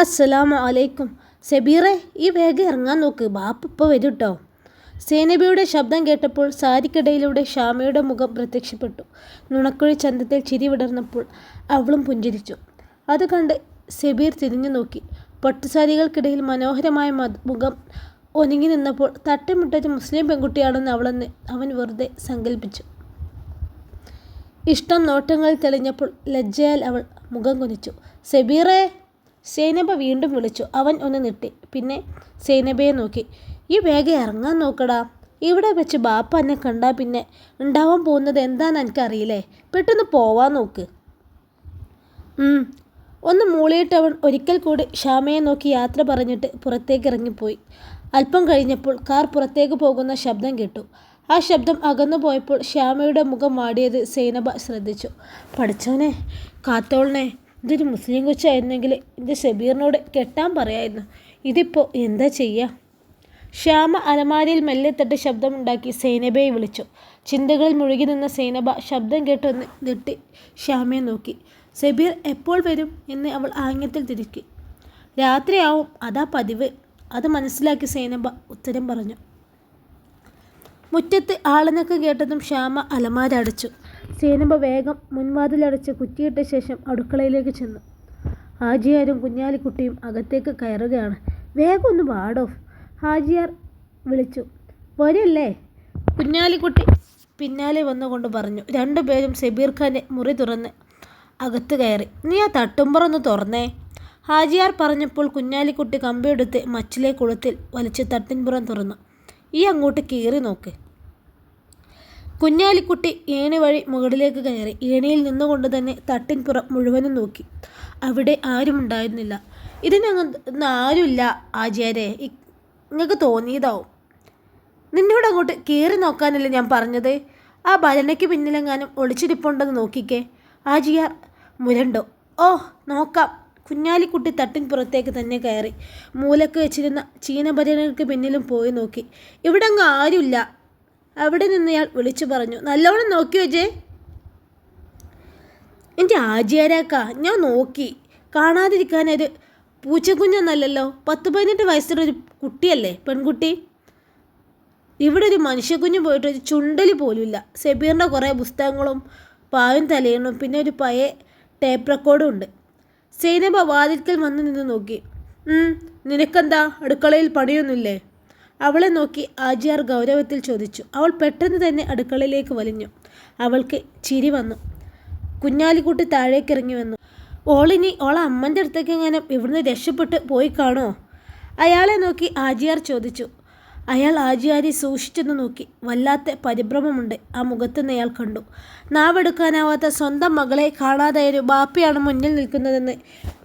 അസ്സലാമു അലൈക്കും സെബീറെ ഈ വേഗം ഇറങ്ങാൻ നോക്ക്. ബാപ്പ ഇപ്പോൾ വരും കേട്ടോ സേനബിയുടെ ശബ്ദം കേട്ടപ്പോൾ സാരിക്കിടയിലൂടെ ഷാമയുടെ മുഖം പ്രത്യക്ഷപ്പെട്ടു. നുണക്കുഴി ചന്തത്തിൽ ചിരി വിടർന്നപ്പോൾ അവളും പുഞ്ചിരിച്ചു. അത് കണ്ട് സെബീർ തിരിഞ്ഞു നോക്കി. പട്ടുസാരികൾക്കിടയിൽ മനോഹരമായ മുഖം ഒതുങ്ങി നിന്നപ്പോൾ തട്ടമിട്ടൊരു മുസ്ലിം പെൺകുട്ടിയാണെന്ന് അവളെന്ന് അവൻ വെറുതെ സങ്കല്പിച്ചു ഇഷ്ടം നോട്ടങ്ങളിൽ തെളിഞ്ഞപ്പോൾ ലജ്ജയാൽ അവൾ മുഖം കുനിച്ചു. സെബീറേ സൈനബ വീണ്ടും വിളിച്ചു. അവൻ ഒന്ന് നിട്ടി പിന്നെ സൈനബയെ നോക്കി. ഈ വേഗം ഇറങ്ങാൻ നോക്കടാ. ഇവിടെ വെച്ച് ബാപ്പ എന്നെ കണ്ടാൽ പിന്നെ ഉണ്ടാവാൻ പോകുന്നത് എന്താണെന്ന് എനിക്കറിയില്ലേ? പെട്ടെന്ന് പോവാൻ നോക്ക്. ഒന്ന് മൂളിയിട്ട് അവൻ ഒരിക്കൽ കൂടി ഷാമയെ നോക്കി യാത്ര പറഞ്ഞിട്ട് പുറത്തേക്ക് ഇറങ്ങിപ്പോയി. അല്പം കഴിഞ്ഞപ്പോൾ കാർ പുറത്തേക്ക് പോകുന്ന ശബ്ദം കേട്ടു. ആ ശബ്ദം അകന്നു പോയപ്പോൾ ശ്യാമയുടെ മുഖം വാടിയത് സൈനബ ശ്രദ്ധിച്ചു. പഠിച്ചോനെ കാത്തോളനെ ഇതൊരു മുസ്ലിം കൊച്ചായിരുന്നെങ്കിൽ ഇത് ഷബീറിനോട് കെട്ടാൻ പറയായിരുന്നു. ഇതിപ്പോൾ എന്താ ചെയ്യുക ശ്യാമ അലമാരിയിൽ മെല്ലെ തട്ടി ശബ്ദമുണ്ടാക്കി സൈനബയെ വിളിച്ചു. ചിന്തകളിൽ മുഴുകി നിന്ന സൈനബ ശബ്ദം കേട്ടൊന്ന് നെട്ടി ശ്യാമയെ നോക്കി. സബീർ എപ്പോൾ വരും എന്ന് അവൾ ആംഗ്യത്തിൽ തിരുക്കി. രാത്രിയാവും അതാ പതിവ്. അത് മനസ്സിലാക്കി സൈനബ ഉത്തരം പറഞ്ഞു. മുറ്റത്ത് ആളനൊക്കെ കേട്ടതും ശ്യാമ അലമാര അടച്ചു. സേനബ വേഗം മുൻവാതിലടച്ച് കുറ്റിയിട്ട ശേഷം അടുക്കളയിലേക്ക് ചെന്നു. ഹാജിയാരും കുഞ്ഞാലിക്കുട്ടിയും അകത്തേക്ക് കയറുകയാണ്. വേഗം ഒന്ന് വാടോ ഹാജിയാർ വിളിച്ചു. പോരല്ലേ? കുഞ്ഞാലിക്കുട്ടി പിന്നാലെ വന്നുകൊണ്ട് പറഞ്ഞു. രണ്ടുപേരും സബീർ ഖാനെ മുറി തുറന്ന് അകത്ത് കയറി. നീ ആ തട്ടുമ്പറൊന്ന് തുറന്നേ ഹാജിയാർ പറഞ്ഞപ്പോൾ കുഞ്ഞാലിക്കുട്ടി കമ്പിയെടുത്ത് മച്ചിലെ കുളത്തിൽ വലിച്ച് തട്ടിൻപുറം തുറന്നു. ഈ അങ്ങോട്ട് കീറി നോക്ക്. കുഞ്ഞാലിക്കുട്ടി ഏണി വഴി മുകളിലേക്ക് കയറി ഏണിയിൽ നിന്നുകൊണ്ട് തന്നെ തട്ടിൻപുറം മുഴുവനും നോക്കി. അവിടെ ആരുമുണ്ടായിരുന്നില്ല. ഇതിനങ്ങ് ആരുമില്ല ആചാര്യെ. നിങ്ങൾക്ക് തോന്നിയതാവും. നിന്നോട് അങ്ങോട്ട് കയറി നോക്കാനല്ലേ ഞാൻ പറഞ്ഞത്? ആ ഭരണയ്ക്ക് പിന്നിലെങ്ങാനും ഒളിച്ചിരിപ്പുണ്ടെന്ന് നോക്കിക്കേ. ആജിയാർ മുരണ്ടോ. ഓ നോക്കാം. കുഞ്ഞാലിക്കുട്ടി തട്ടിൻ പുറത്തേക്ക് തന്നെ കയറി. മൂലക്ക് വെച്ചിരുന്ന ചീനഭരണകൾക്ക് പിന്നിലും പോയി നോക്കി. ഇവിടെ അങ്ങ് ആരുമില്ല. അവിടെ നിന്നയാൾ വിളിച്ചു പറഞ്ഞു നല്ലോണം നോക്കി വെച്ചേ എന്റെ ആജിയാരാക്ക ഞാൻ നോക്കി. കാണാതിരിക്കാനൊരു പൂച്ചക്കുഞ്ഞെന്നല്ലല്ലോ. പത്ത് പതിനെട്ട് വയസ്സുള്ളൊരു കുട്ടിയല്ലേ പെൺകുട്ടി? ഇവിടെ ഒരു മനുഷ്യക്കുഞ്ഞ് പോയിട്ട് ഒരു ചുണ്ടലി പോലുമില്ല. സെബീറിന്റെ കുറേ പുസ്തകങ്ങളും പായും തലയണും പിന്നെ ഒരു പയ ടേപ്പ് റെക്കോർഡും ഉണ്ട്. സൈനബ വാതിൽക്കൽ വന്ന് നിന്ന് നോക്കി. "ഉം, നിനക്കെന്താ? അടുക്കളയിൽ പണിയൊന്നുമില്ലേ? അവളെ നോക്കി ആജിയാർ ഗൗരവത്തിൽ ചോദിച്ചു. അവൾ പെട്ടെന്ന് തന്നെ അടുക്കളയിലേക്ക് വലിഞ്ഞു. അവൾക്ക് ചിരി വന്നു. കുഞ്ഞാലിക്കുട്ടി താഴേക്ക് ഇറങ്ങി വന്നു. ഓളിനി ഓളെ അമ്മന്റെ അടുത്തേക്ക് എങ്ങനെ ഇവിടുന്ന് രക്ഷപ്പെട്ട് പോയി കാണോ? അയാളെ നോക്കി ആജിയാർ ചോദിച്ചു. അയാൾ ആജിയാരി സൂക്ഷിച്ചെന്ന് നോക്കി. വല്ലാത്ത പരിഭ്രമമുണ്ട്. ആ മുഖത്തുനിന്ന് അയാൾ കണ്ടു. നാവെടുക്കാനാവാത്ത സ്വന്തം മകളെ കാണാതായൊരു ബാപ്പയാണ് മുന്നിൽ നിൽക്കുന്നതെന്ന്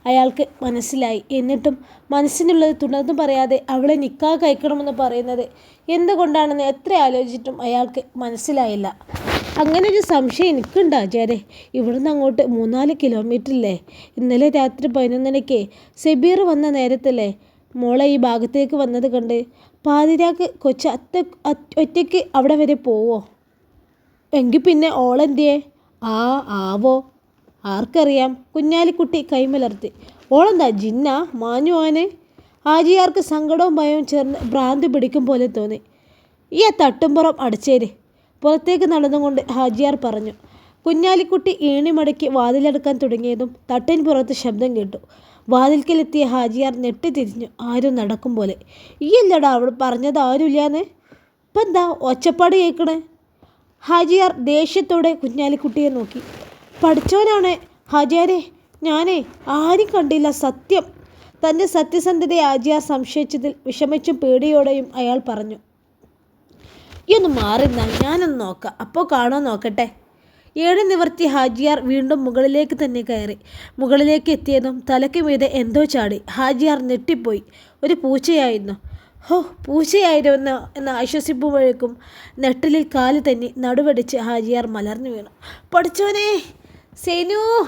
അയാൾക്ക് മനസ്സിലായി. എന്നിട്ടും മനസ്സിനുള്ളത് തുടർന്ന് പറയാതെ അവളെ നിക്കാ കഴിക്കണമെന്ന് പറയുന്നത് എന്തുകൊണ്ടാണെന്ന് എത്ര ആലോചിച്ചിട്ടും അയാൾക്ക് മനസ്സിലായില്ല. അങ്ങനെ ഒരു സംശയം എനിക്കുണ്ട് ആചാരെ. ഇവിടുന്ന് അങ്ങോട്ട് മൂന്നാൽ കിലോമീറ്ററില്ലേ? ഇന്നലെ രാത്രി പതിനൊന്നരയ്ക്ക് സെബീർ വന്ന നേരത്തല്ലേ മോളെ ഈ ഭാഗത്തേക്ക് വന്നത് കണ്ട്? പാതിരാക്ക് കൊച്ചു അത്ത ഒറ്റയ്ക്ക് അവിടെ വരെ പോവോ? എങ്കിൽ പിന്നെ ഓളെന്തിയേ? ആ ആവോ. ആർക്കറിയാം? കുഞ്ഞാലിക്കുട്ടി കൈമലർത്തി. ഓളെന്താ ജിന്ന? മാഞ്ഞുവാന് ആജിയാർക്ക് സങ്കടവും ഭയവും ചേർന്ന് ഭ്രാന്തി പിടിക്കും പോലെ തോന്നി. ഈ തട്ടുംപുറം അടച്ചേര്. പുറത്തേക്ക് നടന്നുകൊണ്ട് ഹാജിയാർ പറഞ്ഞു. കുഞ്ഞാലിക്കുട്ടി ഏണി മടക്കി വാതിലടക്കാൻ തുടങ്ങിയതും തട്ടിൻ പുറത്ത് ശബ്ദം കേട്ടു. വാതിൽക്കലെത്തിയ ഹാജിയാർ ഞെട്ടിത്തിരിഞ്ഞു ആരും നടക്കും പോലെ. ഈ അല്ലടാ അവൾ പറഞ്ഞത് ആരുമില്ലാന്ന്? ഇപ്പം എന്താ ഒച്ചപ്പാട് കേൾക്കണേ ഹാജിയാർ ദേഷ്യത്തോടെ കുഞ്ഞാലിക്കുട്ടിയെ നോക്കി. പഠിച്ചവനാണ്. ഹാജിയാരെ ഞാനേ ആരും കണ്ടില്ല സത്യം. തന്റെ സത്യസന്ധതയെ ഹാജിയാർ സംശയിച്ചതിൽ വിഷമിച്ചും പേടിയോടെയും അയാൾ പറഞ്ഞു. ഈ ഒന്ന് മാറിന്നാ ഞാനൊന്ന് നോക്കാം. അപ്പോൾ കാണാൻ നോക്കട്ടെ? ഏഴ് നിവർത്തി ഹാജിയാർ വീണ്ടും മുകളിലേക്ക് തന്നെ കയറി. മുകളിലേക്ക് എത്തിയതും തലയ്ക്ക് മീതെ എന്തോ ചാടി. ഹാജിയാർ ഞെട്ടിപ്പോയി. ഒരു പൂച്ചയായിരുന്നു. ഹോ പൂച്ചയായിരുന്നു എന്ന് ആശ്വസിപ്പുമ്പോഴേക്കും നെട്ടിലിൽ കാൽ തന്നെ നടുവടിച്ച് ഹാജിയാർ മലർന്നു വീണു. പഠിച്ചോനെ സേനു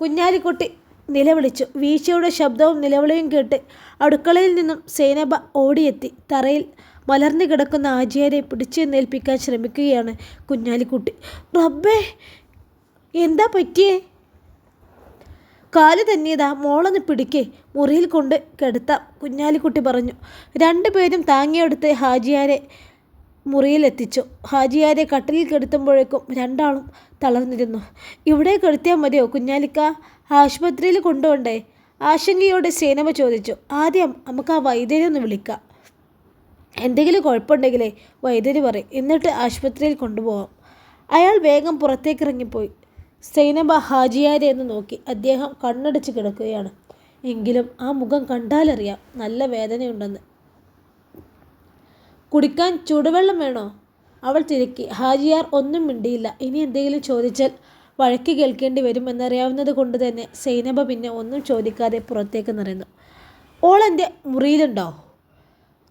കുഞ്ഞാലിക്കുട്ടി നിലവിളിച്ചു. വീഴ്ചയുടെ ശബ്ദവും നിലവിളിയും കേട്ട് അടുക്കളയിൽ നിന്നും സേനബ ഓടിയെത്തി. തറയിൽ മലർന്നു കിടക്കുന്ന ആചാര്യെ പിടിച്ചു നേൽപ്പിക്കാൻ ശ്രമിക്കുകയാണ് കുഞ്ഞാലിക്കുട്ടി. റബ്ബേ എന്താ പറ്റിയേ? കാൽ തന്നിയതാ മോളൊന്ന് പിടിക്കേ. മുറിയിൽ കൊണ്ട് കിടത്താം കുഞ്ഞാലിക്കുട്ടി പറഞ്ഞു. രണ്ടുപേരും താങ്ങിയെടുത്ത് ഹാജിയാരെ മുറിയിലെത്തിച്ചു. ഹാജിയാരെ കട്ടിലിൽ കിടത്തുമ്പോഴേക്കും രണ്ടാളും തളർന്നിരുന്നു. ഇവിടെ കിടത്തിയാൽ മതിയോ കുഞ്ഞാലിക്ക? ആശുപത്രിയിൽ കൊണ്ടുപോണ്ടേ? ആശങ്കയോടെ സേനമ ചോദിച്ചു. ആദ്യം നമുക്ക് ആ വൈദ്യരെ ഒന്ന് വിളിക്കാം. എന്തെങ്കിലും കുഴപ്പമുണ്ടെങ്കിലേ വൈദ്യര് പറയും. എന്നിട്ട് ആശുപത്രിയിൽ കൊണ്ടുപോകാം അയാൾ വേഗം പുറത്തേക്ക് ഇറങ്ങിപ്പോയി സൈനബ ഹാജിയാരെ എന്ന് നോക്കി. അദ്ദേഹം കണ്ണടച്ച് കിടക്കുകയാണ്. എങ്കിലും ആ മുഖം കണ്ടാലറിയാം. നല്ല വേദനയുണ്ടെന്ന്. കുടിക്കാൻ ചൂടുവെള്ളം വേണോ? അവൾ തിരക്കി. ഹാജിയാർ ഒന്നും മിണ്ടിയില്ല. ഇനി എന്തെങ്കിലും ചോദിച്ചാൽ വഴക്ക് കേൾക്കേണ്ടി വരുമെന്നറിയാവുന്നത് കൊണ്ട് തന്നെ സൈനബ പിന്നെ ഒന്നും ചോദിക്കാതെ പുറത്തേക്ക് നിറയുന്നു. ഓൾ എന്റെ മുറിയിലുണ്ടോ?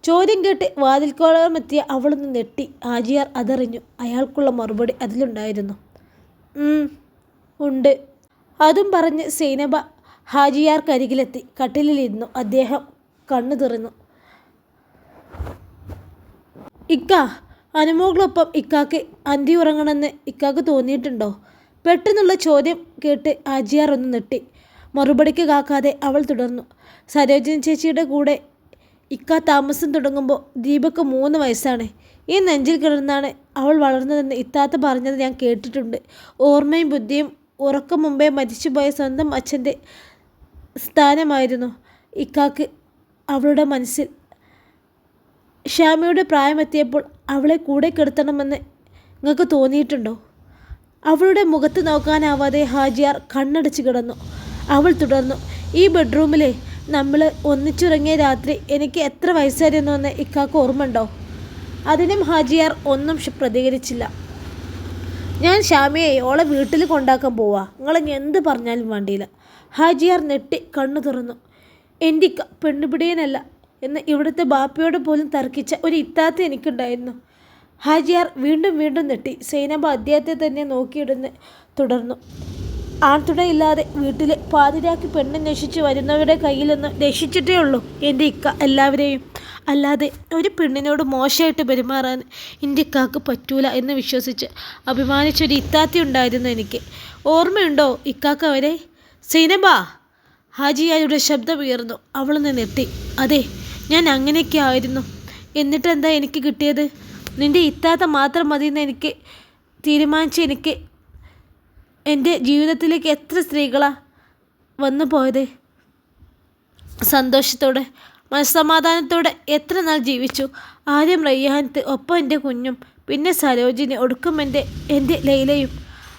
ചോദ്യം കേട്ട് വാതിൽക്കോളമെത്തിയ അവളൊന്ന് നെട്ടി ഹാജിയാർ അതറിഞ്ഞു. അയാൾക്കുള്ള മറുപടി അതിലുണ്ടായിരുന്നു. ഉണ്ട്. അതും പറഞ്ഞ് സൈനബ ഹാജിയാർക്കരികിലെത്തി. കട്ടിലിലിരുന്നു. അദ്ദേഹം കണ്ണു തുറന്നു ഇക്ക അനുമോകളൊപ്പം ഇക്കാക്ക് അന്തി ഉറങ്ങണമെന്ന് ഇക്കാക്ക് തോന്നിയിട്ടുണ്ടോ? പെട്ടെന്നുള്ള ചോദ്യം കേട്ട് ആജിയാർ ഒന്ന് നെട്ടി മറുപടിക്ക് കാക്കാതെ അവൾ തുടർന്നു. സരോജിനി ചേച്ചിയുടെ കൂടെ ഇക്ക താമസം തുടങ്ങുമ്പോൾ ദീപക്ക് മൂന്ന് വയസ്സാണ്. ഈ നെഞ്ചിൽ കിടന്നാണ് അവൾ വളർന്നതെന്ന് ഇത്താത്ത പറഞ്ഞത് ഞാൻ കേട്ടിട്ടുണ്ട്. ഓർമ്മയും ബുദ്ധിയും ഉറക്കം മുമ്പേ മരിച്ചുപോയ സ്വന്തം അച്ഛന്റെ സ്ഥാനമായിരുന്നു. ഇക്കാക്ക് അവളുടെ മനസ്സിൽ ഷ്യാമയുടെ പ്രായമെത്തിയപ്പോൾ അവളെ കൂടെ കിടത്തണമെന്ന് നിങ്ങൾക്ക് തോന്നിയിട്ടുണ്ടോ? അവളുടെ മുഖത്ത് നോക്കാനാവാതെ ഹാജിയാർ കണ്ണടച്ച് കിടന്നു. അവൾ തുടർന്നു ഈ ബെഡ്റൂമിലെ നമ്മൾ ഒന്നിച്ചിറങ്ങിയ രാത്രി എനിക്ക് എത്ര വയസ്സായിരുന്നു എന്ന് ഇക്കാക്ക് ഓർമ്മയുണ്ടോ? അതിനും ഹാജിയാർ ഒന്നും പ്രതികരിച്ചില്ല. ഞാൻ ഷാമിയെ ഓളെ വീട്ടിൽ കൊണ്ടാക്കാൻ പോവാ. നിങ്ങളെ എന്ത് പറഞ്ഞാലും വേണ്ടിയില്ല. ഹാജിയാർ നെട്ടി കണ്ണു തുറന്നു. എന്റെ പെണ്ണുപിടിയനല്ല. എന്ന് ഇവിടുത്തെ ബാപ്പയോട് പോലും തർക്കിച്ച ഒരു ഇത്താത്ത എനിക്കുണ്ടായിരുന്നു. ഹാജിയാർ വീണ്ടും വീണ്ടും നെട്ടി സൈനബ അദ്ദേഹത്തെ തന്നെ നോക്കിയിടുന്ന് തുടർന്നു. ആൺതുണയില്ലാതെ വീട്ടിലെ പാതിരാക്കി പെണ്ണ് പെണ്ണന്വേഷിച്ച് വരുന്നവരുടെ കയ്യിൽ നിന്ന് രക്ഷിച്ചിട്ടേ ഉള്ളൂ എന്റെ ഇക്ക എല്ലാവരെയും. അല്ലാതെ ഒരു പെണ്ണിനോട് മോശമായിട്ട് പെരുമാറാൻ എന്റെ ഇക്കാക്ക് പറ്റൂല എന്ന് വിശ്വസിച്ച് അഭിമാനിച്ചൊരു ഇത്താത്തി ഉണ്ടായിരുന്നു എനിക്ക്. ഓർമ്മയുണ്ടോ ഇക്കാക്ക അവരെ? സൈനബ! ഹാജിയായുടെ ശബ്ദം ഉയർന്നു. അവളൊന്ന് നെട്ടി അതെ ഞാൻ അങ്ങനെയൊക്കെ ആയിരുന്നു. എന്നിട്ട് എന്താ എനിക്ക് കിട്ടിയത്? നിന്റെ ഇത്താത്ത മാത്രം മതി മതിയെന്ന് എനിക്ക് തീരുമാനിച്ച് എനിക്ക് എന്റെ ജീവിതത്തിലേക്ക് എത്ര സ്ത്രീകളാണ് വന്നു പോയത്? സന്തോഷത്തോടെ മനസ്സമാധാനത്തോടെ എത്ര നാൾ ജീവിച്ചു? ആദ്യം റയ്യാനത്ത് ഒപ്പം എന്റെ കുഞ്ഞും പിന്നെ സരോജിനി ഒടുക്കം എന്റെ എന്റെ ലൈലയും.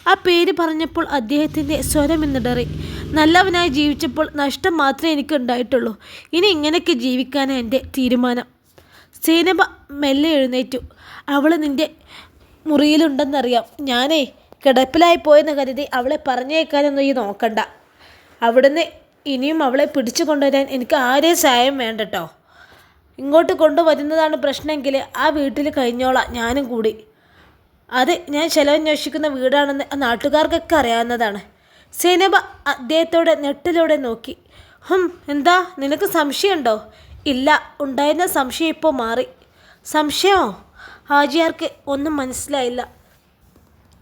ആ പേര് പറഞ്ഞപ്പോൾ അദ്ദേഹത്തിന്റെ സ്വരം എന്നിടറി നല്ലവനായി ജീവിച്ചപ്പോൾ നഷ്ടം മാത്രമേ എനിക്ക് ഉണ്ടായിട്ടുള്ളൂ ഇനി ഇങ്ങനെയൊക്കെ ജീവിക്കാനാണ് എന്റെ തീരുമാനം. സേനബ മെല്ലെ എഴുന്നേറ്റു. അവൾ നിന്റെ മുറിയിലുണ്ടെന്നറിയാം. ഞാനേ കിടപ്പിലായി പോയെന്ന് കരുതി അവളെ പറഞ്ഞേക്കാനൊന്നും ഈ നോക്കണ്ട. അവിടുന്ന് ഇനിയും അവളെ പിടിച്ചു കൊണ്ടുവരാൻ എനിക്ക് ആരെയും സഹായം വേണ്ടട്ടോ. ഇങ്ങോട്ട് കൊണ്ടുവരുന്നതാണ് പ്രശ്നമെങ്കിൽ ആ വീട്ടിൽ കഴിഞ്ഞോളാം ഞാനും കൂടി. അത് ഞാൻ ചിലവന്വേഷിക്കുന്ന വീടാണെന്ന് നാട്ടുകാർക്കൊക്കെ അറിയാവുന്നതാണ്. സൈനബ അദ്ദേഹത്തോടെ നെട്ടിലൂടെ നോക്കി. ഹും എന്താ? നിനക്ക് സംശയമുണ്ടോ? ഇല്ല ഉണ്ടായിരുന്ന സംശയം ഇപ്പോൾ മാറി. സംശയമോ? ഹാജിയാർക്ക് ഒന്നും മനസ്സിലായില്ല.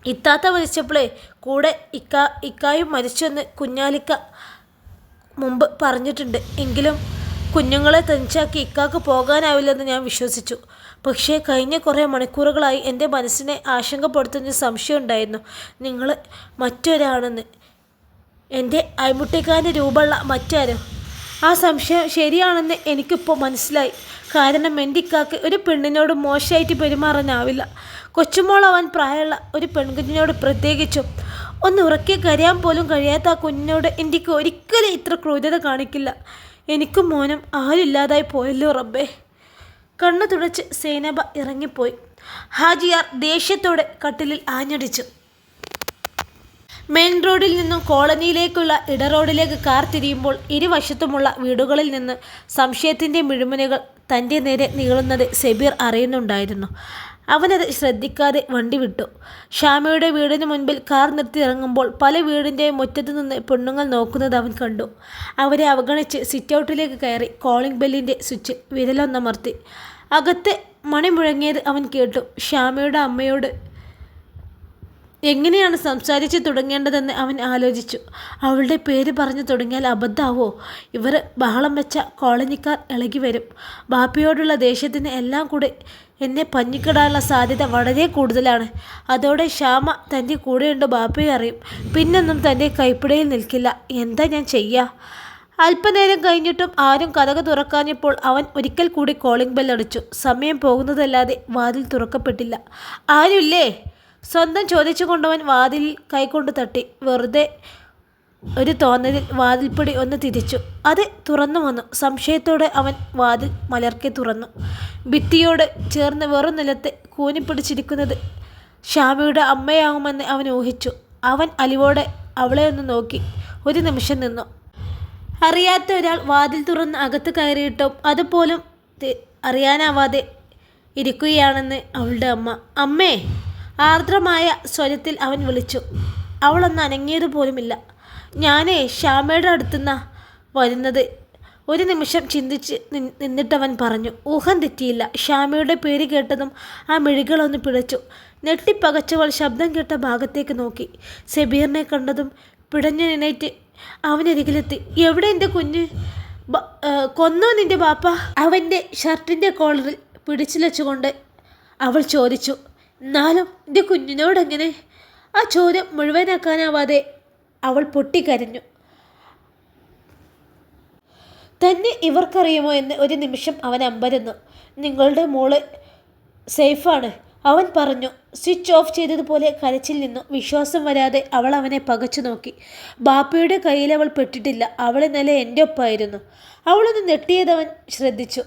ഇത്താത്ത മരിച്ചപ്പോഴേ കൂടെ ഇക്ക ഇക്കായും മരിച്ചെന്ന് കുഞ്ഞാലിക്ക മുമ്പ് പറഞ്ഞിട്ടുണ്ട്. എങ്കിലും കുഞ്ഞുങ്ങളെ തനിച്ചാക്കി ഇക്കാക്ക് പോകാനാവില്ലെന്ന് ഞാൻ വിശ്വസിച്ചു. പക്ഷേ കഴിഞ്ഞ കുറേ മണിക്കൂറുകളായി എന്റെ മനസ്സിനെ ആശങ്കപ്പെടുത്തുന്ന സംശയമുണ്ടായിരുന്നു നിങ്ങൾ മറ്റൊരാണെന്ന്. എന്റെ അയമുട്ടിക്കാരന്റെ രൂപമുള്ള മറ്റാരോ? ആ സംശയം ശരിയാണെന്ന് എനിക്കിപ്പോൾ മനസ്സിലായി. കാരണം എന്റെ ഇക്കാക്ക് ഒരു പെണ്ണിനോട് മോശമായിട്ട് പെരുമാറാനാവില്ല. കൊച്ചുമോളാവാൻ പ്രായമുള്ള ഒരു പെൺകുഞ്ഞിനോട് പ്രത്യേകിച്ചും. ഒന്ന് ഉറക്കി കരയാൻ പോലും കഴിയാത്ത ആ കുഞ്ഞിനോട് എനിക്ക് ഒരിക്കലും ഇത്ര ക്രൂരത കാണിക്കില്ല. എനിക്കും മോനും ആരുമില്ലാതായി പോയല്ലോ റബ്ബേ. കണ്ണു തുടച്ച് സേനബ ഇറങ്ങിപ്പോയി. ഹാജിയാർ ദേഷ്യത്തോടെ കട്ടിലിൽ ആഞ്ഞടിച്ചു. മെയിൻ റോഡിൽ നിന്നും കോളനിയിലേക്കുള്ള ഇടറോഡിലേക്ക് കാർ തിരിയുമ്പോൾ ഇരുവശത്തുമുള്ള വീടുകളിൽ നിന്ന് സംശയത്തിന്റെ മിഴുമിനുകൾ തന്റെ നേരെ നീളുന്നത് സെബീർ അറിയുന്നുണ്ടായിരുന്നു. അവനത് ശ്രദ്ധിക്കാതെ വണ്ടി വിട്ടു. ഷാമയുടെ വീടിന് മുൻപിൽ കാർ നിർത്തി ഇറങ്ങുമ്പോൾ പല വീടിന്റെ മുറ്റത്തു നിന്ന് പെണ്ണുങ്ങൾ നോക്കുന്നത് അവൻ കണ്ടു. അവരെ അവഗണിച്ച് സിറ്റൗട്ടിലേക്ക് കയറി കോളിംഗ് ബെല്ലിന്റെ സ്വിച്ച് വിരലൊന്നമർത്തി. അകത്തെ മണി മുഴങ്ങിയത് അവൻ കേട്ടു. ഷ്യാമയുടെ അമ്മയോട് എങ്ങനെയാണ് സംസാരിച്ച് തുടങ്ങേണ്ടതെന്ന് അവൻ ആലോചിച്ചു. അവളുടെ പേര് പറഞ്ഞു തുടങ്ങിയാൽ അബദ്ധാവോ? ഇവർ ബഹളം വെച്ച കോളനിക്കാർ ഇളകി വരും. ബാപ്പയോടുള്ള ദേഷ്യത്തിന് എല്ലാം കൂടെ എന്നെ പഞ്ഞിക്കിടാനുള്ള സാധ്യത വളരെ കൂടുതലാണ്. അതോടെ ശ്യാമ തന്റെ കൂടെയുണ്ട് ബാപ്പയെ അറിയും. പിന്നൊന്നും തന്റെ കൈപ്പിടയിൽ നിൽക്കില്ല. എന്താ ഞാൻ ചെയ്യുക അല്പനേരം കഴിഞ്ഞിട്ടും ആരും കഥക തുറക്കാഞ്ഞപ്പോൾ അവൻ ഒരിക്കൽ കൂടി കോളിംഗ് ബെല്ലടിച്ചു സമയം പോകുന്നതല്ലാതെ വാതിൽ തുറക്കപ്പെട്ടില്ല. ആരുമില്ലേ സ്വന്തം ചോദിച്ചു കൊണ്ടവൻ വാതിൽ കൈകൊണ്ട് തട്ടി വെറുതെ ഒരു തോന്നലിൽ വാതിൽപ്പടി ഒന്ന് തിരിച്ചു. അത് തുറന്നു വന്നു. സംശയത്തോടെ അവൻ വാതിൽ മലർക്കെ തുറന്നു. ഭിത്തിയോട് ചേർന്ന് വെറും നിലത്ത് കൂനിപ്പിടിച്ചിരിക്കുന്നത് ഷാമിയുടെ അമ്മയാകുമെന്ന് അവൻ ഊഹിച്ചു. അവൻ അലിവോടെ അവളെ ഒന്ന് നോക്കി. ഒരു നിമിഷം നിന്നു. അറിയാത്ത ഒരാൾ വാതിൽ തുറന്ന് അകത്ത് കയറിയിട്ടും അതുപോലും അറിയാനാവാതെ ഇരിക്കുകയാണെന്ന് അവളുടെ അമ്മ. അമ്മേ! ആർദ്രമായ സ്വരത്തിൽ അവൻ വിളിച്ചു. അവളൊന്ന് അനങ്ങിയത് പോലുമില്ല. ഞാനേ ശ്യാമയുടെ അടുത്തുനിന്ന് വരുന്നത്. ഒരു നിമിഷം ചിന്തിച്ച് നിന്നിട്ടവൻ പറഞ്ഞു ഊഹം തെറ്റിയില്ല. ശ്യാമയുടെ പേര് കേട്ടതും ആ മിഴികളൊന്ന് പിഴച്ചു. ഞെട്ടിപ്പകച്ചവൾ ശബ്ദം കേട്ട ഭാഗത്തേക്ക് നോക്കി. സെബീറിനെ കണ്ടതും പിടഞ്ഞു നിന്നേറ്റ് അവനരികിലെത്തി. എവിടെ എന്റെ കുഞ്ഞ്? കൊന്നോ നിന്റെ ബാപ്പ? അവന്റെ ഷർട്ടിന്റെ കോളറിൽ പിടിച്ചുലച്ചുകൊണ്ട് അവൾ ചോദിച്ചു എന്നാലും എന്റെ കുഞ്ഞിനോടെങ്ങനെ? ആ ചോദ്യം മുഴുവനാക്കാനാവാതെ അവൾ പൊട്ടിക്കരഞ്ഞു. തന്നെ ഇവർക്കറിയുമോ? എന്ന് ഒരു നിമിഷം അവൻ അമ്പരന്നു. നിങ്ങളുടെ മോൾ സേഫാണ് അവൻ പറഞ്ഞു. സ്വിച്ച് ഓഫ് ചെയ്തതുപോലെ കരച്ചിൽ നിന്നു. വിശ്വാസം വരാതെ അവൾ അവനെ പകച്ചു നോക്കി. ബാപ്പയുടെ കയ്യിൽ അവൾ പെട്ടിട്ടില്ല. അവൾ ഇന്നലെ എന്റെ ഒപ്പമായിരുന്നു അവളൊന്ന് നെട്ടിയതവൻ ശ്രദ്ധിച്ചു.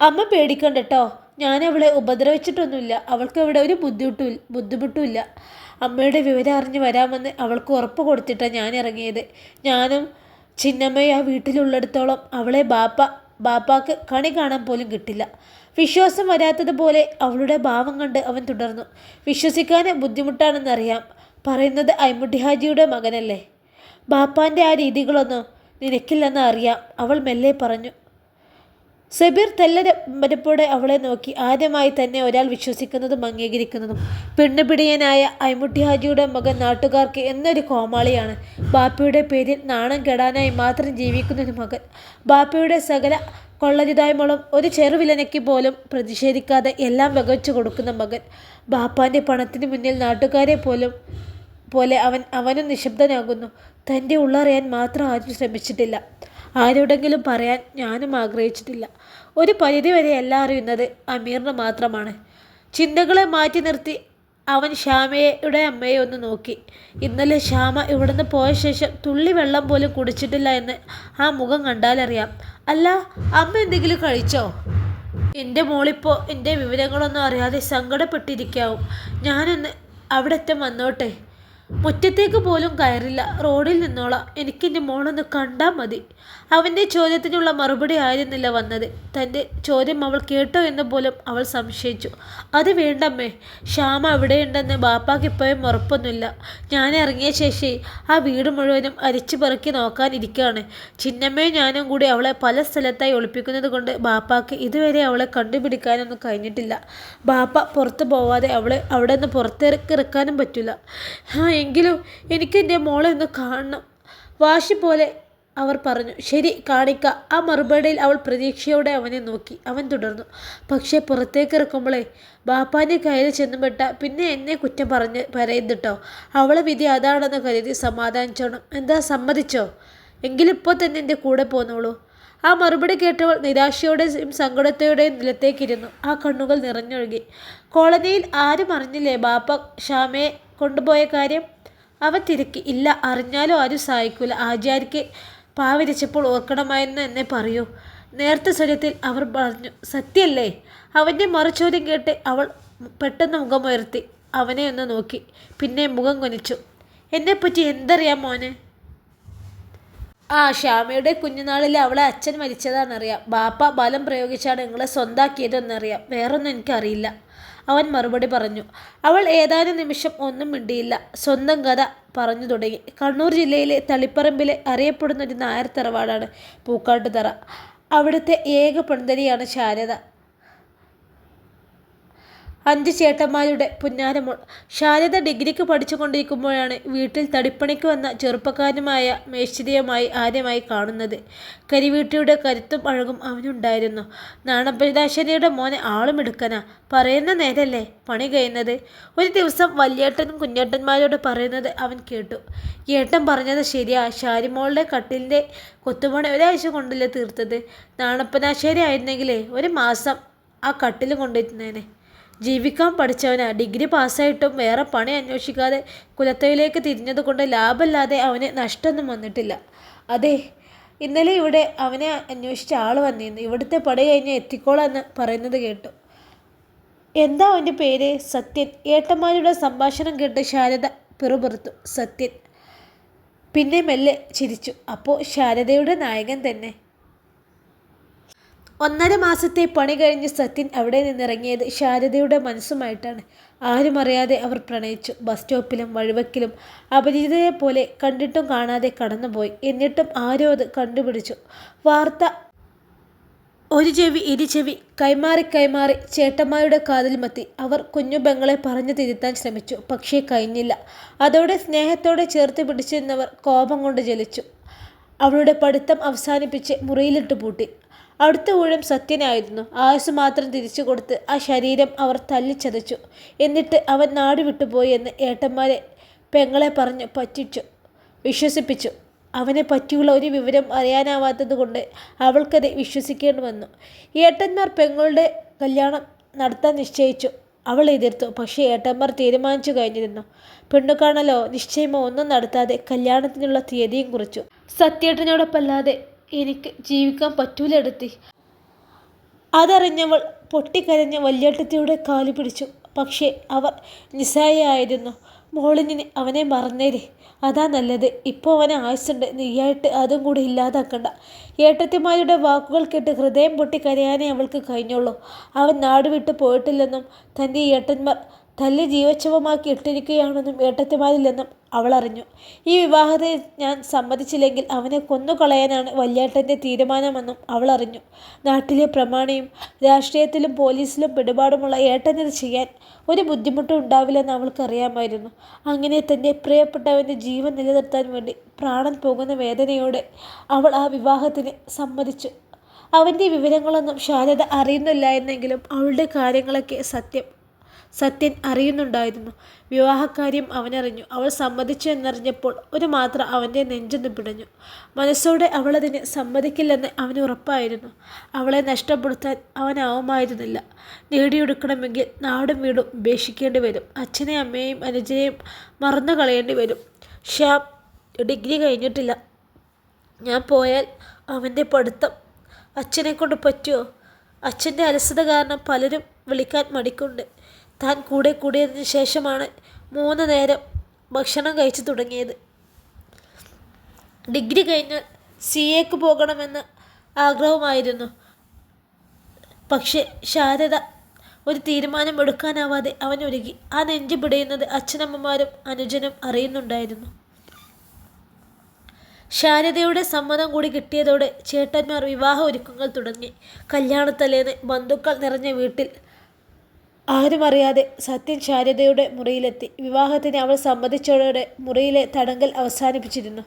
അമ്മ പേടിക്കണ്ട കേട്ടോ ഞാൻ അവളെ ഉപദ്രവിച്ചിട്ടൊന്നുമില്ല. അവൾക്ക് അവിടെ ഒരു ബുദ്ധിമുട്ടും ബുദ്ധിമുട്ടുമില്ല അമ്മയുടെ വിവരം അറിഞ്ഞ് വരാമെന്ന് അവൾക്ക് ഉറപ്പ് കൊടുത്തിട്ടാണ് ഞാൻ ഇറങ്ങിയത്. ഞാനും ചിന്നമ്മയും ആ വീട്ടിലുള്ളിടത്തോളം അവളെ ബാപ്പ ബാപ്പാക്ക് കണി കാണാൻ പോലും കിട്ടില്ല. വിശ്വാസം വരാത്തതുപോലെ അവളുടെ ഭാവം കണ്ട് അവൻ തുടർന്നു. വിശ്വസിക്കാൻ ബുദ്ധിമുട്ടാണെന്നറിയാം പറയുന്നത് അയ്മുട്ടി ഹാജിയുടെ മകനല്ലേ? ബാപ്പാന്റെ ആ രീതികളൊന്നും നിനക്കില്ലെന്ന് അറിയാം. അവൾ മെല്ലെ പറഞ്ഞു. സബീർ തെല്ലരപ്പോടെ അവളെ നോക്കി. ആദ്യമായി തന്നെ ഒരാൾ വിശ്വസിക്കുന്നതും അംഗീകരിക്കുന്നതും പെണ്ണുപിടിയനായ അയ്മുട്ടി ഹാജിയുടെ മകൻ നാട്ടുകാർക്ക് എന്നൊരു കോമാളിയാണ്. ബാപ്പയുടെ പേരിൽ നാണം കെടാനായി മാത്രം ജീവിക്കുന്നൊരു മകൻ. ബാപ്പയുടെ സകല കൊള്ളരുതായ്മളും ഒരു ചെറുവിലനയ്ക്ക് പോലും പ്രതിഷേധിക്കാതെ എല്ലാം വകവച്ചു കൊടുക്കുന്ന മകൻ. ബാപ്പാന്റെ പണത്തിന് മുന്നിൽ നാട്ടുകാരെ പോലും പോലെ അവൻ അവനും നിശബ്ദനാകുന്നു. തന്റെ ഉള്ളറിയാൻ മാത്രം ആരും ശ്രമിച്ചിട്ടില്ല. ആരോടെങ്കിലും പറയാൻ ഞാനും ആഗ്രഹിച്ചിട്ടില്ല. ഒരു പരിധിവരെ എല്ലാം അറിയുന്നത് അമീറിന് മാത്രമാണ്. ചിന്തകളെ മാറ്റി നിർത്തി അവൻ ശ്യാമയുടെ അമ്മയെ ഒന്ന് നോക്കി. ഇന്നലെ ശ്യാമ ഇവിടുന്ന് പോയ ശേഷം തുള്ളി വെള്ളം പോലും കുടിച്ചിട്ടില്ല എന്ന് ആ മുഖം കണ്ടാലറിയാം. അല്ല അമ്മ എന്തെങ്കിലും കഴിച്ചോ? എന്റെ മോളിപ്പോൾ എന്റെ വിവരങ്ങളൊന്നും അറിയാതെ സങ്കടപ്പെട്ടിരിക്കാവും. ഞാനൊന്ന് അവിടത്തെ വന്നോട്ടെ. മുറ്റത്തേക്ക് പോലും കയറില്ല. റോഡിൽ നിന്നോളാം. എനിക്കെന്റെ മോളൊന്ന് കണ്ടാൽ മതി. അവന്റെ ചോദ്യത്തിനുള്ള മറുപടി ആയിരുന്നില്ല വന്നത്. തന്റെ ചോദ്യം അവൾ കേട്ടോ എന്ന് പോലും അവൾ സംശയിച്ചു. അത് വേണ്ടമ്മേ ശ്യാമ അവിടെയുണ്ടെന്ന് ബാപ്പാക്ക് ഇപ്പോഴും ഉറപ്പൊന്നുമില്ല. ഞാൻ ഇറങ്ങിയ ശേഷി ആ വീട് മുഴുവനും അരിച്ചു പെറുക്കി നോക്കാനിരിക്കുകയാണ് ചിന്നമ്മയും ഞാനും കൂടി അവളെ പല സ്ഥലത്തായി ഒളിപ്പിക്കുന്നത് കൊണ്ട് ബാപ്പാക്ക് ഇതുവരെ അവളെ കണ്ടുപിടിക്കാനൊന്നും കഴിഞ്ഞിട്ടില്ല. ബാപ്പ പുറത്തു പോവാതെ അവളെ അവിടെ നിന്ന് പുറത്തിറക്കി ഇറക്കാനും പറ്റില്ല. ആ എങ്കിലും എനിക്ക് എന്റെ മോളെ ഒന്ന് കാണണം. വാശി പോലെ അവർ പറഞ്ഞു ശരി കാണിക്ക. ആ മറുപടിയിൽ അവൾ പ്രതീക്ഷയോടെ അവനെ നോക്കി. അവൻ തുടർന്നു പക്ഷേ പുറത്തേക്ക് ഇറക്കുമ്പോളേ ബാപ്പാന്റെ കയ്യിൽ ചെന്നുപെട്ട പിന്നെ എന്നെ കുറ്റം പറഞ്ഞ് പറയുന്നിട്ടോ അവളെ വിധി അതാണെന്ന് കരുതി സമാധാനിച്ചോണം. എന്താ സമ്മതിച്ചോ? എങ്കിലിപ്പോൾ തന്നെ എന്റെ കൂടെ പോന്നോളൂ. ആ മറുപടി കേട്ടവൾ നിരാശയോടെയും സങ്കടത്തോടെയും നിലത്തേക്കിരുന്നു. ആ കണ്ണുകൾ നിറഞ്ഞൊഴുകി. കോളനിയിൽ ആരും അറിഞ്ഞില്ലേ ബാപ്പ ഷാമയെ കൊണ്ടുപോയ കാര്യം? അവ തിരക്കി. ഇല്ല അറിഞ്ഞാലും ആരും സഹായിക്കൂല. ആചാര്യക്ക് പാവരിച്ചപ്പോൾ ഓർക്കണമായിരുന്നു എന്നെ പറയൂ. നേർത്ത സ്വരത്തിൽ അവർ പറഞ്ഞു സത്യല്ലേ? അവന്റെ മറുചോദ്യം കേട്ട് അവൾ പെട്ടെന്ന് മുഖമുയർത്തി അവനെ ഒന്ന് നോക്കി. പിന്നെ മുഖം കൊനിച്ചു. എന്നെപ്പറ്റി എന്തറിയാം മോനെ? ആ ശ്യാമയുടെ കുഞ്ഞുനാളിൽ അവളെ അച്ഛൻ മരിച്ചതാണെന്നറിയാം. ബാപ്പ ബലം പ്രയോഗിച്ചാണ് നിങ്ങളെ സ്വന്താക്കിയതെന്നറിയാം. വേറൊന്നും എനിക്കറിയില്ല. അവൻ മറുപടി പറഞ്ഞു. അവൾ ഏതാനും നിമിഷം ഒന്നും മിണ്ടിയില്ല. സ്വന്തം കഥ പറഞ്ഞു തുടങ്ങി. കണ്ണൂർ ജില്ലയിലെ തളിപ്പറമ്പിലെ അറിയപ്പെടുന്ന ഒരു നായർ തറവാടാണ് പൂക്കാട്ടുതറ. അവിടുത്തെ ഏക പെൺതരിയാണ് ശാരദ. അഞ്ച് ചേട്ടന്മാരുടെ പുന്നാരമോൾ ശാരദ ഡിഗ്രിക്ക് പഠിച്ചുകൊണ്ടിരിക്കുമ്പോഴാണ് വീട്ടിൽ തടിപ്പണിക്ക് വന്ന ചെറുപ്പക്കാരനുമായ മേശ്ചിതയുമായി ആദ്യമായി കാണുന്നത്. കരിവീട്ടിയുടെ കരുത്തും അഴകും അവനുണ്ടായിരുന്നു. നാണപ്പരിതാശ്ശേരിയുടെ മോനെ ആളുമെടുക്കനാ പറയുന്ന നേരല്ലേ പണി കഴിയുന്നത്? ഒരു ദിവസം വല്യേട്ടനും കുഞ്ഞേട്ടന്മാരോട് പറയുന്നത് അവൻ കേട്ടു. ഏട്ടൻ പറഞ്ഞത് ശരിയാ. ശാരിമോളുടെ കട്ടിലിന്റെ കൊത്തുപണി ഒരാഴ്ച കൊണ്ടല്ലേ തീർത്തത്? നാണപ്പനാശ്ശേരി ആയിരുന്നെങ്കിലേ ഒരു മാസം ആ കട്ടിൽ കൊണ്ടിരുന്നേനെ ജീവിക്കാൻ പഠിച്ചവനാ ഡിഗ്രി പാസ്സായിട്ടും വേറെ പണി അന്വേഷിക്കാതെ കുലത്തൊഴിലേക്ക് തിരിഞ്ഞതുകൊണ്ട് ലാഭമില്ലാതെ അവന് നഷ്ടമൊന്നും വന്നിട്ടില്ല. അതെ ഇന്നലെ ഇവിടെ അവനെ അന്വേഷിച്ച ആൾ വന്നിരുന്നു. ഇവിടുത്തെ പണി കഴിഞ്ഞ് എത്തിക്കോളാന്ന് പറയുന്നത് കേട്ടു. എന്താ അവന്റെ പേര്? സത്യൻ. ഏട്ടന്മാരുടെ സംഭാഷണം കേട്ട് ശാരദ പിറുപിറുത്തു. സത്യൻ. പിന്നെ മെല്ലെ ചിരിച്ചു. അപ്പോൾ ശാരദയുടെ നായകൻ തന്നെ. ഒന്നര മാസത്തെ പണി കഴിഞ്ഞ് സത്യൻ അവിടെ നിന്നിറങ്ങിയത് ശാരദയുടെ മനസ്സുമായിട്ടാണ്. ആരും അറിയാതെ അവർ പ്രണയിച്ചു. ബസ് സ്റ്റോപ്പിലും വഴിവക്കിലും അപരിചിതയെ പോലെ കണ്ടിട്ടും കാണാതെ കടന്നുപോയി. എന്നിട്ടും ആരോ അത് കണ്ടുപിടിച്ചു. വാർത്ത ഒരു ചെവി ഇരു ചെവി കൈമാറി കൈമാറി ചേട്ടന്മാരുടെ കാതിലുമെത്തി. അവർ കുഞ്ഞു ബംഗളെ പറഞ്ഞു തിരുത്താൻ ശ്രമിച്ചു. പക്ഷേ കഴിഞ്ഞില്ല. അതോടെ സ്നേഹത്തോടെ ചേർത്ത് പിടിച്ചിരുന്നവർ കോപം കൊണ്ട് ജലിച്ചു. അവളുടെ പഠിത്തം അവസാനിപ്പിച്ച് മുറിയിലിട്ട് പൂട്ടി. അടുത്ത ഊഴം സത്യനായിരുന്നു. ആയുസ് മാത്രം തിരിച്ചു കൊടുത്ത് ആ ശരീരം അവർ തല്ലിച്ചതച്ചു. എന്നിട്ട് അവൻ നാട് വിട്ടുപോയി എന്ന് ഏട്ടന്മാരെ പെങ്ങളെ പറഞ്ഞ് പറ്റിച്ചു. വിശ്വസിപ്പിച്ചു. അവനെ പറ്റിയുള്ള ഒരു വിവരം അറിയാനാവാത്തത് കൊണ്ട് അവൾക്കത് വിശ്വസിക്കേണ്ടി വന്നു. ഏട്ടന്മാർ പെങ്ങളുടെ കല്യാണം നടത്താൻ നിശ്ചയിച്ചു. അവൾ എതിർത്തു. പക്ഷേ ഏട്ടന്മാർ തീരുമാനിച്ചു കഴിഞ്ഞിരുന്നു. പെണ്ണു കാണലോ നിശ്ചയമോ? ഒന്നും നടത്താതെ കല്യാണത്തിനുള്ള തീയതിയും കുറിച്ചു. സത്യേട്ടനോടൊപ്പല്ലാതെ എനിക്ക് ജീവിക്കാൻ പറ്റൂലെടുത്തി അതറിഞ്ഞവൾ പൊട്ടിക്കരഞ്ഞ വല്യേട്ടത്തിയുടെ കാലു പിടിച്ചു. പക്ഷേ അവർ നിസ്സായായിരുന്നു മോളിനി അവനെ മറന്നേരെ. അതാ നല്ലത്. ഇപ്പോൾ അവനെ ആയുസുണ്ട് നീയായിട്ട് അതും കൂടി ഇല്ലാതാക്കണ്ട. ഏട്ടത്തിമാരുടെ വാക്കുകൾ കേട്ട് ഹൃദയം പൊട്ടി കരയാനേ അവൾക്ക് കഴിഞ്ഞുള്ളൂ. അവൻ നാടുവിട്ട് പോയിട്ടില്ലെന്നും തന്റെ ഏട്ടന്മാർ തല്ലി ജീവച്ഛവമാക്കി ഇട്ടിരിക്കുകയാണെന്നും ഏട്ടത്തിമാരില്ലെന്നും അവൾ അറിഞ്ഞു. ഈ വിവാഹത്തെ ഞാൻ സമ്മതിച്ചില്ലെങ്കിൽ അവനെ കൊന്നുകളയാനാണ് വല്യേട്ടന്റെ തീരുമാനമെന്നും അവൾ അറിഞ്ഞു. നാട്ടിലെ പ്രമാണിയും രാഷ്ട്രീയത്തിലും പോലീസിലും പിടിപാടുമുള്ള ഏട്ടനത് ചെയ്യാൻ ഒരു ബുദ്ധിമുട്ടും ഉണ്ടാവില്ലെന്ന് അവൾക്കറിയാമായിരുന്നു. അങ്ങനെ തന്റെ പ്രിയപ്പെട്ടവന്റെ ജീവൻ നിലനിർത്താൻ വേണ്ടി പ്രാണൻ പോകുന്ന വേദനയോടെ അവൾ ആ വിവാഹത്തിന് സമ്മതിച്ചു. അവന്റെ വിവരങ്ങളൊന്നും ശാരദ അറിയുന്നില്ല എന്നെങ്കിലും അവളുടെ കാര്യങ്ങളൊക്കെ സത്യം സത്യൻ അറിയുന്നുണ്ടായിരുന്നു. വിവാഹക്കാര്യം അവനറിഞ്ഞു. അവൾ സമ്മതിച്ചു എന്നറിഞ്ഞപ്പോൾ ഒരു മാത്രം അവന്റെ നെഞ്ചൊന്ന് പിടഞ്ഞു. മനസ്സോടെ അവളതിന് സമ്മതിക്കില്ലെന്ന് അവന് ഉറപ്പായിരുന്നു. അവളെ നഷ്ടപ്പെടുത്താൻ അവനാവുമായിരുന്നില്ല നേടിയെടുക്കണമെങ്കിൽ നാടും വീടും ഉപേക്ഷിക്കേണ്ടി വരും. അച്ഛനെയും അമ്മയെയും അനുജനെയും മറന്നു കളയേണ്ടി വരും. ശ്യാം ഡിഗ്രി കഴിഞ്ഞിട്ടില്ല. ഞാൻ പോയാൽ അവന്റെ പഠിത്തം അച്ഛനെ കൊണ്ട് പറ്റുമോ? അച്ഛന്റെ അലസത കാരണം പലരും വിളിക്കാൻ മടിക്കുണ്ട് താൻ കൂടെ കൂടിയതിന് ശേഷമാണ് മൂന്ന് നേരം ഭക്ഷണം കഴിച്ചു തുടങ്ങിയത്. ഡിഗ്രി കഴിഞ്ഞാൽ സി എക്ക് പോകണമെന്ന് ആഗ്രഹമായിരുന്നു പക്ഷേ ശാരദ ഒരു തീരുമാനം എടുക്കാനാവാതെ അവൻ ഒരുങ്ങി ആ നെഞ്ചു പിടയുന്നത് അച്ഛനമ്മമാരും അനുജനും അറിയുന്നുണ്ടായിരുന്നു. ശാരദയുടെ സമ്മതം കൂടി കിട്ടിയതോടെ ചേട്ടന്മാർ വിവാഹ ഒരുക്കങ്ങൾ തുടങ്ങി. കല്യാണത്തലേന്ന് ബന്ധുക്കൾ നിറഞ്ഞ വീട്ടിൽ ആരും അറിയാതെ സത്യൻ ശാരദയുടെ മുറിയിലെത്തി. വിവാഹത്തിന് അവൾ സമ്മതിച്ചതോടെ മുറിയിലെ തടങ്കൽ അവസാനിപ്പിച്ചിരുന്നു.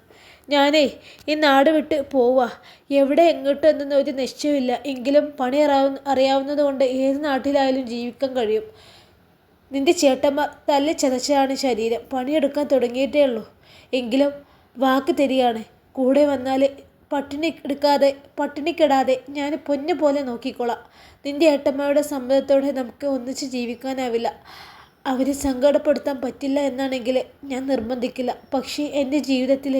ഞാനേ ഈ നാട് വിട്ട് പോവുക എവിടെ എങ്ങോട്ട് എന്നൊന്നും ഒരു നിശ്ചയമില്ല എങ്കിലും പണി അറിയാവുന്ന അറിയാവുന്നതുകൊണ്ട് ഏത് നാട്ടിലായാലും ജീവിക്കാൻ കഴിയും. നിന്റെ ചേട്ടന്മാർ തല്ലി ചതച്ചതാണ് ശരീരം. പണിയെടുക്കാൻ തുടങ്ങിയിട്ടേ ഉള്ളൂ. എങ്കിലും വാക്ക് തരികയാണ്. കൂടെ വന്നാൽ പട്ടിണി എടുക്കാതെ പട്ടിണിക്കെടാതെ ഞാൻ പൊന്നു പോലെ നോക്കിക്കോളാം. നിന്റെ ഏട്ടമ്മയുടെ സമ്മതത്തോടെ നമുക്ക് ഒന്നിച്ച് ജീവിക്കാനാവില്ല. അവരെ സങ്കടപ്പെടുത്താൻ പറ്റില്ല എന്നാണെങ്കിൽ ഞാൻ നിർബന്ധിക്കില്ല. പക്ഷേ എന്റെ ജീവിതത്തിൽ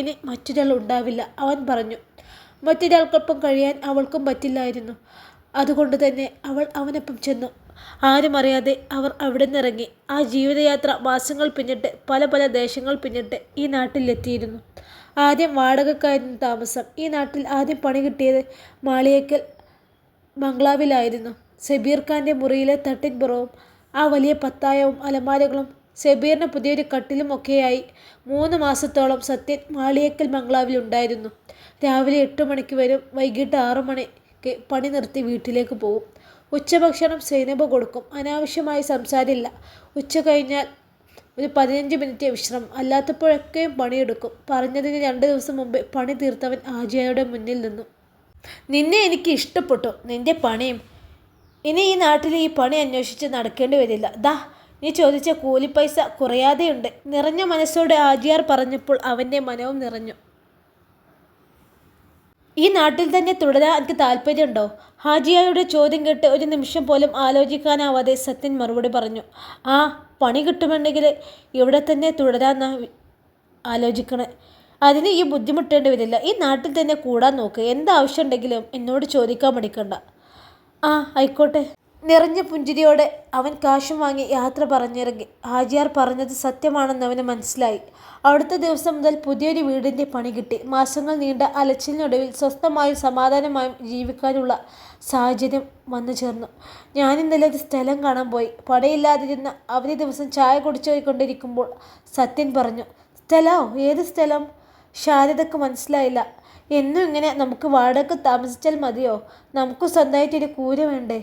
ഇനി മറ്റൊരാൾ ഉണ്ടാവില്ല അവൻ പറഞ്ഞു. മറ്റൊരാൾക്കൊപ്പം കഴിയാൻ അവൾക്കും പറ്റില്ലായിരുന്നു. അതുകൊണ്ട് തന്നെ അവൾ അവനൊപ്പം ചെന്നു. ആരും അറിയാതെ അവർ അവിടെ നിന്നിറങ്ങി ആ ജീവിതയാത്ര മാസങ്ങൾ പിന്നിട്ട് പല പല ദേശങ്ങൾ പിന്നിട്ട് ഈ നാട്ടിലെത്തിയിരുന്നു. ആദ്യം വാടകക്കായിരുന്നു താമസം. ഈ നാട്ടിൽ ആദ്യം പണി കിട്ടിയത് മാളിയേക്കൽ ബംഗ്ലാവിലായിരുന്നു സബീർ ഖാന്റെ മുറിയിലെ തട്ടിൻ പുറവും ആ വലിയ പത്തായവും അലമാരകളും സബീറിന് പുതിയൊരു കട്ടിലും ഒക്കെയായി. മൂന്ന് മാസത്തോളം സത്യൻ മാളിയേക്കൽ മംഗ്ലാവിലുണ്ടായിരുന്നു രാവിലെ എട്ട് മണിക്ക് വരും. വൈകിട്ട് ആറു മണിക്ക് പണി നിർത്തി വീട്ടിലേക്ക് പോകും. ഉച്ചഭക്ഷണം സൈനബ് കൊടുക്കും. അനാവശ്യമായി സംസാരില്ല. ഉച്ച കഴിഞ്ഞാൽ ഒരു പതിനഞ്ച് മിനിറ്റ് വിശ്രമം. അല്ലാത്തപ്പോഴൊക്കെയും പണിയെടുക്കും. പറഞ്ഞതിന് രണ്ട് ദിവസം മുമ്പ് പണി തീർത്തവൻ ആജിയയുടെ മുന്നിൽ നിന്നു. നിന്നെ എനിക്ക് ഇഷ്ടപ്പെട്ടു. നിന്റെ പണിയും. ഇനി ഈ നാട്ടിൽ ഈ പണി അന്വേഷിച്ച് നടക്കേണ്ടി വരില്ല. ദാ നീ ചോദിച്ച കൂലിപ്പൈസ കുറയാതെയുണ്ട്. നിറഞ്ഞ മനസ്സോടെ ആജിയാർ പറഞ്ഞപ്പോൾ അവന്റെ മനവും നിറഞ്ഞു. ഈ നാട്ടിൽ തന്നെ തുടരാൻ എനിക്ക് താല്പര്യമുണ്ടോ? ഹാജിയായുടെ ചോദ്യം കേട്ട് ഒരു നിമിഷം പോലും ആലോചിക്കാനാവാതെ സത്യൻ മറുപടി പറഞ്ഞു. ആ പണി കിട്ടുമെങ്കിൽ ഇവിടെ തന്നെ തുടരാൻ ആലോചിക്കണേ. അതിന് ഈ ബുദ്ധിമുട്ടേണ്ടി വരില്ല. ഈ നാട്ടിൽ തന്നെ കൂടാൻ നോക്ക്. എന്താവശ്യമുണ്ടെങ്കിലും എന്നോട് ചോദിക്കാൻ മടിക്കണ്ട. ആ ആയിക്കോട്ടെ. നിറഞ്ഞ പുഞ്ചിരിയോടെ അവൻ കാശും വാങ്ങി യാത്ര പറഞ്ഞിറങ്ങി. ഹാജിയാർ പറഞ്ഞത് സത്യമാണെന്ന് അവന് മനസ്സിലായി. അടുത്ത ദിവസം മുതൽ പുതിയൊരു വീടിന്റെ പണി കിട്ടി. മാസങ്ങൾ നീണ്ട അലച്ചിലിനൊടുവിൽ സ്വസ്ഥമായും സമാധാനമായും ജീവിക്കാനുള്ള സാഹചര്യം വന്നു ചേർന്നു. ഞാൻ ഇന്നലെ ഒരു സ്ഥലം കാണാൻ പോയി. പടയില്ലാതിരുന്ന അവധി ദിവസം ചായ കുടിച്ചുപോയിക്കൊണ്ടിരിക്കുമ്പോൾ സത്യൻ പറഞ്ഞു സ്ഥലമോ ഏത് സ്ഥലം? ശാരദക്ക് മനസ്സിലായില്ല. എന്നും ഇങ്ങനെ നമുക്ക് വാടക താമസിച്ചാൽ മതിയോ? നമുക്ക് സ്വന്തമായിട്ടൊരു കൂര വേണ്ടേ?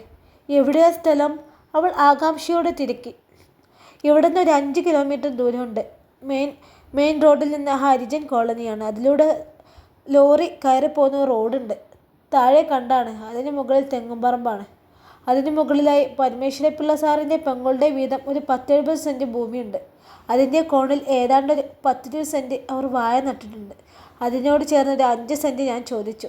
എവിടെയാ സ്ഥലം? അവൾ ആകാംക്ഷയോടെ തിരക്കി. ഇവിടെ നിന്ന് ഒരു അഞ്ച് കിലോമീറ്റർ ദൂരമുണ്ട്. മെയിൻ മെയിൻ റോഡിൽ നിന്ന് ഹരിജൻ കോളനിയാണ്. അതിലൂടെ ലോറി കയറി പോകുന്ന റോഡുണ്ട്. താഴെ കണ്ടാണ്. അതിന് മുകളിൽ തെങ്ങുംപറമ്പാണ് അതിന് മുകളിലായി പരമേശ്വരപ്പിള്ള സാറിന്റെ പെങ്ങളുടെ വീതം ഒരു പത്തെഴുപത് സെന്റ് ഭൂമിയുണ്ട്. അതിന്റെ കോണിൽ ഏതാണ്ട് ഒരു പത്തിരുപത് സെന്റ് അവർ വായ നട്ടിട്ടുണ്ട്. അതിനോട് ചേർന്ന് ഒരു അഞ്ച് സെന്റ് ഞാൻ ചോദിച്ചു.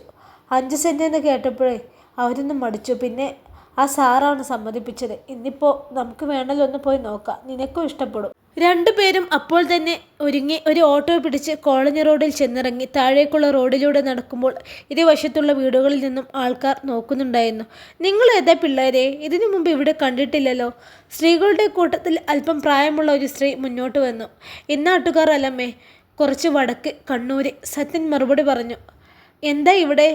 അഞ്ച് സെന്റ് എന്ന് കേട്ടപ്പോഴേ അവരൊന്നും മടിച്ചു. പിന്നെ ആ സാറാണ് സമ്മതിപ്പിച്ചത്. ഇന്നിപ്പോൾ നമുക്ക് വേണമല്ലോ ഒന്ന് പോയി നോക്കാം. നിനക്കും ഇഷ്ടപ്പെടും. രണ്ടുപേരും അപ്പോൾ തന്നെ ഒരുങ്ങി ഒരു ഓട്ടോ പിടിച്ച് കോളനി റോഡിൽ ചെന്നിറങ്ങി താഴേക്കുള്ള റോഡിലൂടെ നടക്കുമ്പോൾ ഇരുവശത്തുള്ള വീടുകളിൽ നിന്നും ആൾക്കാർ നോക്കുന്നുണ്ടായിരുന്നു. നിങ്ങൾ ഏതാ പിള്ളേരെ? ഇതിനു മുമ്പ് ഇവിടെ കണ്ടിട്ടില്ലല്ലോ? സ്ത്രീകളുടെ കൂട്ടത്തിൽ അല്പം പ്രായമുള്ള ഒരു സ്ത്രീ മുന്നോട്ട് വന്നു. ഇന്നാട്ടുകാർ അല്ലമ്മേ? കുറച്ച് വടക്ക് കണ്ണൂര് സത്യൻ മറുപടി പറഞ്ഞു. എന്താ ഇവിടെ?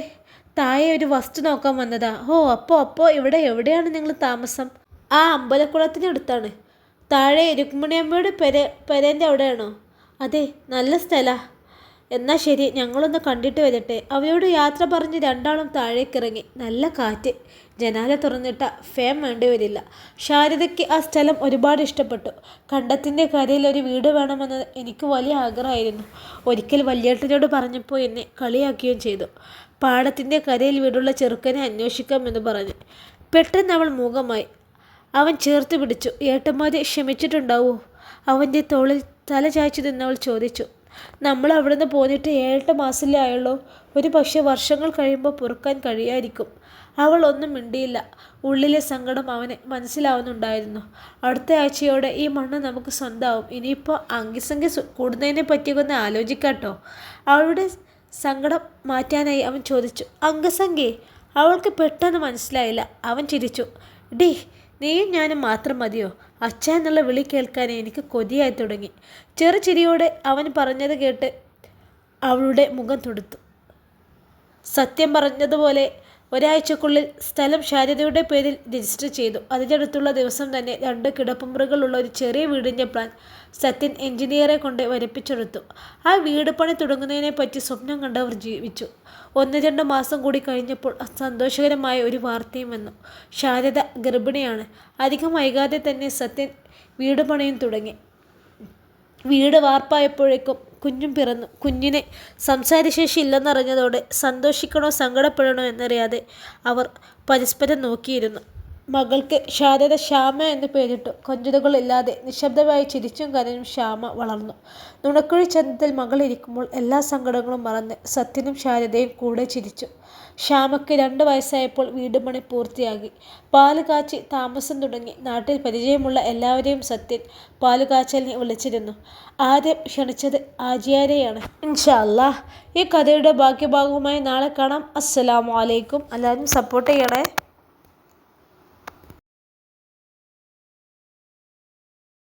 താഴെ ഒരു വസ്തു നോക്കാൻ വന്നതാ. ഓ അപ്പോൾ അപ്പോൾ ഇവിടെ എവിടെയാണ് നിങ്ങൾ താമസം? ആ അമ്പലക്കുളത്തിനടുത്താണ് താഴെ രുക്മിണിയമ്മയുടെ പെര പെരേന്റെ അവിടെയാണോ? അതെ നല്ല സ്ഥലാ. എന്നാൽ ശരി ഞങ്ങളൊന്ന് കണ്ടിട്ട് വരട്ടെ. അവയോട് യാത്ര പറഞ്ഞ് രണ്ടാളും താഴേക്കിറങ്ങി. നല്ല കാറ്റ്. ജനാല തുറന്നിട്ട ഫേം വേണ്ടി വരില്ല. ശാരദയ്ക്ക് ആ സ്ഥലം ഒരുപാട് ഇഷ്ടപ്പെട്ടു. കണ്ടത്തിന്റെ കരയിൽ ഒരു വീട് വേണമെന്നത് എനിക്ക് വലിയ ആഗ്രഹമായിരുന്നു. ഒരിക്കൽ വല്യേട്ടനോട് പറഞ്ഞപ്പോൾ എന്നെ കളിയാക്കുകയും ചെയ്തു. പാടത്തിന്റെ കരയിൽ വീടുള്ള ചെറുക്കനെ അന്വേഷിക്കാമെന്ന് പറഞ്ഞു. പെട്ടെന്ന് അവൾ മൂകമായി അവൻ ചേർത്ത് പിടിച്ചു. ഏട്ടന്മാരെ ക്ഷമിച്ചിട്ടുണ്ടാവോ? അവന്റെ തോളിൽ തല ചായ്ച്ചു നിന്നവൾ ചോദിച്ചു. നമ്മൾ അവിടുന്ന് പോന്നിട്ട് ഏഴെട്ട് മാസമല്ലേ ആയുള്ളൂ. ഒരു പക്ഷേ വർഷങ്ങൾ കഴിയുമ്പോൾ പൊറുക്കാൻ കഴിയായിരിക്കും. അവൾ ഒന്നും മിണ്ടിയില്ല. ഉള്ളിലെ സങ്കടം അവന് മനസ്സിലാവുന്നുണ്ടായിരുന്നു. അടുത്ത ആഴ്ചയോടെ ഈ മണ്ണ് നമുക്ക് സ്വന്തമാവും. ഇനിയിപ്പോൾ അങ്കിസംഖ്യ കൂടുന്നതിനെ പറ്റിയൊക്കെ ഒന്ന് ആലോചിക്കാട്ടോ. അവളുടെ സങ്കടം മാറ്റാനായി അവൻ ചോദിച്ചു അംഗസംഖ്യേ അവൾക്ക് പെട്ടെന്ന് മനസ്സിലായില്ല. അവൻ ചിരിച്ചു ഡീ നീയും ഞാനും മാത്രം മതിയോ? അച്ഛ എന്നുള്ള വിളി കേൾക്കാൻ എനിക്ക് കൊതിയായി തുടങ്ങി. ചെറു ചിരിയോടെ അവൻ പറഞ്ഞത് കേട്ട് അവളുടെ മുഖം തൊടുത്തു. സത്യം പറഞ്ഞതുപോലെ ഒരാഴ്ചക്കുള്ളിൽ സ്ഥലം ശാരദയുടെ പേരിൽ രജിസ്റ്റർ ചെയ്തു. അതിനടുത്തുള്ള ദിവസം തന്നെ രണ്ട് കിടപ്പുമുറികളുള്ള ഒരു ചെറിയ വീടിന്റെ പ്ലാൻ സത്യൻ എഞ്ചിനീയറെ കൊണ്ട് വരപ്പിച്ചെടുത്തു. ആ വീട് പണി തുടങ്ങുന്നതിനെ പറ്റി സ്വപ്നം കണ്ടവർ ജീവിച്ചു. ഒന്ന് രണ്ട് മാസം കൂടി കഴിഞ്ഞപ്പോൾ സന്തോഷകരമായ ഒരു വാർത്തയും വന്നു. ശാരദ ഗർഭിണിയാണ്. അധികം വൈകാതെ തന്നെ സത്യൻ വീട് പണിയും തുടങ്ങി. വീട് വാർപ്പായപ്പോഴേക്കും കുഞ്ഞും പിറന്നു. കുഞ്ഞിനെ സംസാരശേഷി ഇല്ലെന്നറിഞ്ഞതോടെ സന്തോഷിക്കണോ സങ്കടപ്പെടണോ എന്നറിയാതെ അവർ പരസ്പരം നോക്കിയിരുന്നു. മകൾക്ക് ശാരദ ശ്യാമ എന്ന് പേരിട്ടു. കൊഞ്ചുതകളില്ലാതെ നിശബ്ദമായി ചിരിച്ചും കരഞ്ഞും ശ്യാമ വളർന്നു. നുണക്കുഴി ചന്തത്തിൽ മകൾ ഇരിക്കുമ്പോൾ എല്ലാ സങ്കടങ്ങളും മറന്ന് സത്യനും ശാരദയും കൂടെ ചിരിച്ചു. ശ്യാമയ്ക്ക് രണ്ട് വയസ്സായപ്പോൾ വീടും പണി പൂർത്തിയാക്കി. പാൽ കാച്ചി താമസം തുടങ്ങി. നാട്ടിൽ പരിചയമുള്ള എല്ലാവരെയും സത്യൻ പാൽ കാച്ചലിനെ വിളിച്ചിരുന്നു. ആദ്യം ക്ഷണിച്ചത് ആജിയാരെയാണ് ഇൻഷാ അല്ലാഹ് ഈ കഥയുടെ ബാക്കി ഭാഗവുമായി നാളെ കാണാം. അസ്സലാമു അലൈക്കും. എല്ലാവരും സപ്പോർട്ട് ചെയ്യണേ.